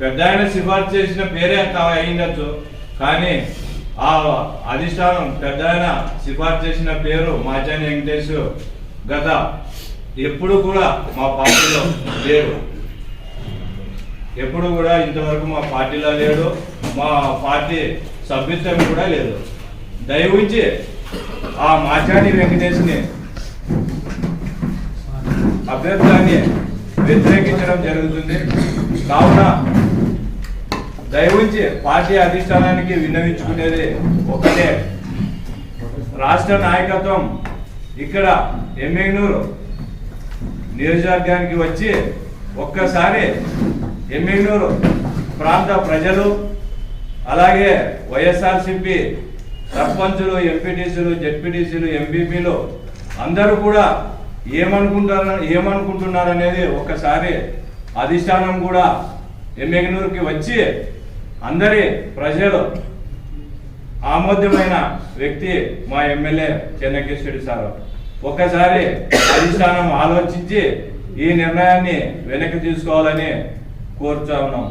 పెద్ద ఆయన సిఫార్సు చేసిన పేరే అంత అయిండొచ్చు కానీ ఆ అధిష్టానం పెద్ద ఆయన సిఫార్సు చేసిన పేరు మాచాని వెంకటేష్ గత ఎప్పుడు కూడా మా పార్టీలో లేరు ఎప్పుడు కూడా ఇంతవరకు మా పార్టీలో లేడు మా పార్టీ సభ్యత్వం కూడా లేదు. దయవుంచి ఆ మాచాని వెంకటేష్ని అభ్యర్థాన్ని వ్యతిరేకించడం జరుగుతుంది. దయవుంచి పార్టీ అధిష్టానానికి విన్నవించుకునేది ఒకటే. రాష్ట్ర నాయకత్వం ఇక్కడ ఎమ్మెగ్నూరు నియోజకవర్గానికి వచ్చి ఒక్కసారి ఎమ్మెగ్నూరు ప్రాంత ప్రజలు అలాగే వైఎస్ఆర్సిపి సర్పంచులు ఎంపీటీసీలు జెడ్పీటీసీలు ఎంపీపీలు అందరూ కూడా ఏమనుకుంటారు ఏమనుకుంటున్నారు అనేది ఒక్కసారి అధిష్టానం కూడా ఎమ్మెగ్నూరుకి వచ్చి అందరి ప్రజలు ఆమోద్యమైన వ్యక్తి మా ఎమ్మెల్యే చెన్నకేశ్వరి సార్. ఒక్కసారి అధిష్టానం ఆలోచించి ఈ నిర్ణయాన్ని వెనక్కి తీసుకోవాలని కోరుతా ఉన్నాం.